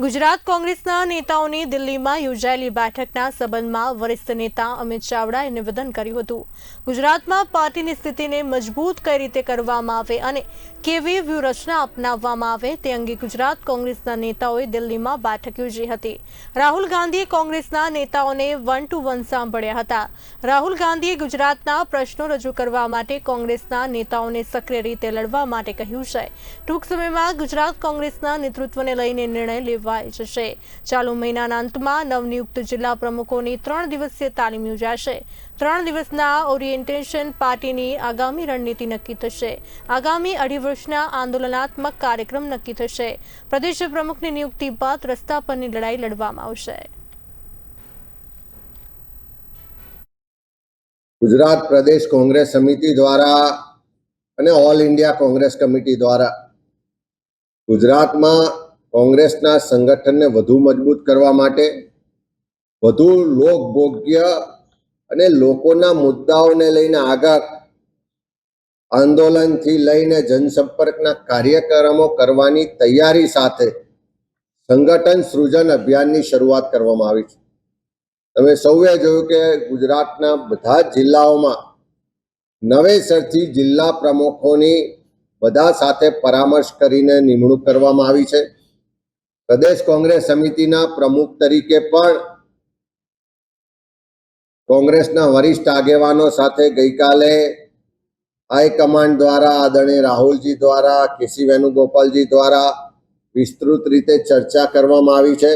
ગુજરાત કોંગ્રેસના નેતાઓની દિલ્હીમાં યોજાયેલી બેઠકના સંબંધમાં વરિષ્ઠ નેતા અમિત ચાવડાએ નિવેદન કર્યું હતું. ગુજરાતમાં પાર્ટીની સ્થિતિને મજબૂત કઈ રીતે કરવામાં આવે અને કેવી વ્યૂહરચના અપનાવવામાં આવે તે અંગે ગુજરાત કોંગ્રેસના નેતાઓએ દિલ્હીમાં બેઠક યોજી હતી. રાહુલ ગાંધીએ કોંગ્રેસના નેતાઓને વન ટુ વન સાંભળ્યા હતા. રાહુલ ગાંધીએ ગુજરાતના પ્રશ્નો રજૂ કરવા માટે કોંગ્રેસના નેતાઓને સક્રિય રીતે લડવા માટે કહ્યું છે. ટૂંક સમયમાં ગુજરાત કોંગ્રેસના નેતૃત્વને લઈને નિર્ણય લેવાઈ જશે. ચાલુ મહિનાના અંતમાં નવનિયુક્ત જિલ્લા પ્રમુખોની ત્રણ દિવસીય તાલીમ યોજાશે. ત્રણ દિવસના ઓરિએન્ટેશન પાર્ટીની આગામી રણનીતિ નક્કી થશે. આગામી અઢી વર્ષના આંદોલનાત્મક કાર્યક્રમ નક્કી થશે. પ્રદેશ પ્રમુખની નિયુક્તિ બાદ રસ્તા પરની લડાઈ લડવામાં આવશે. ગુજરાત પ્રદેશ કોંગ્રેસ સમિતિ દ્વારા અને ઓલ ઇન્ડિયા કોંગ્રેસ કમિટી દ્વારા ગુજરાતમાં કોંગ્રેસના સંગઠનને વધુ મજબૂત કરવા માટે વધુ લોકભોગ્ય અને લોકોના મુદ્દાઓને લઈને આગળ આંદોલનથી લઈને જનસંપર્કના કાર્યક્રમો કરવાની તૈયારી સાથે સંગઠન સૃજન અભિયાનની શરૂઆત કરવામાં આવી છે. તમે સૌએ જોયું કે ગુજરાતના બધા જ જિલ્લાઓમાં નવેસરથી જિલ્લા પ્રમુખોની બધા સાથે પરામર્શ કરીને નિમણૂક કરવામાં આવી છે. પ્રદેશ કોંગ્રેસ સમિતિના પ્રમુખ તરીકે પણ કોંગ્રેસના વરિષ્ઠ આગેવાનો સાથે ગઈકાલે હાઈકમાન્ડ દ્વારા આદરણીય રાહુલજી દ્વારા, કેસી વેણુગોપાલજી દ્વારા વિસ્તૃત રીતે ચર્ચા કરવામાં આવી છે.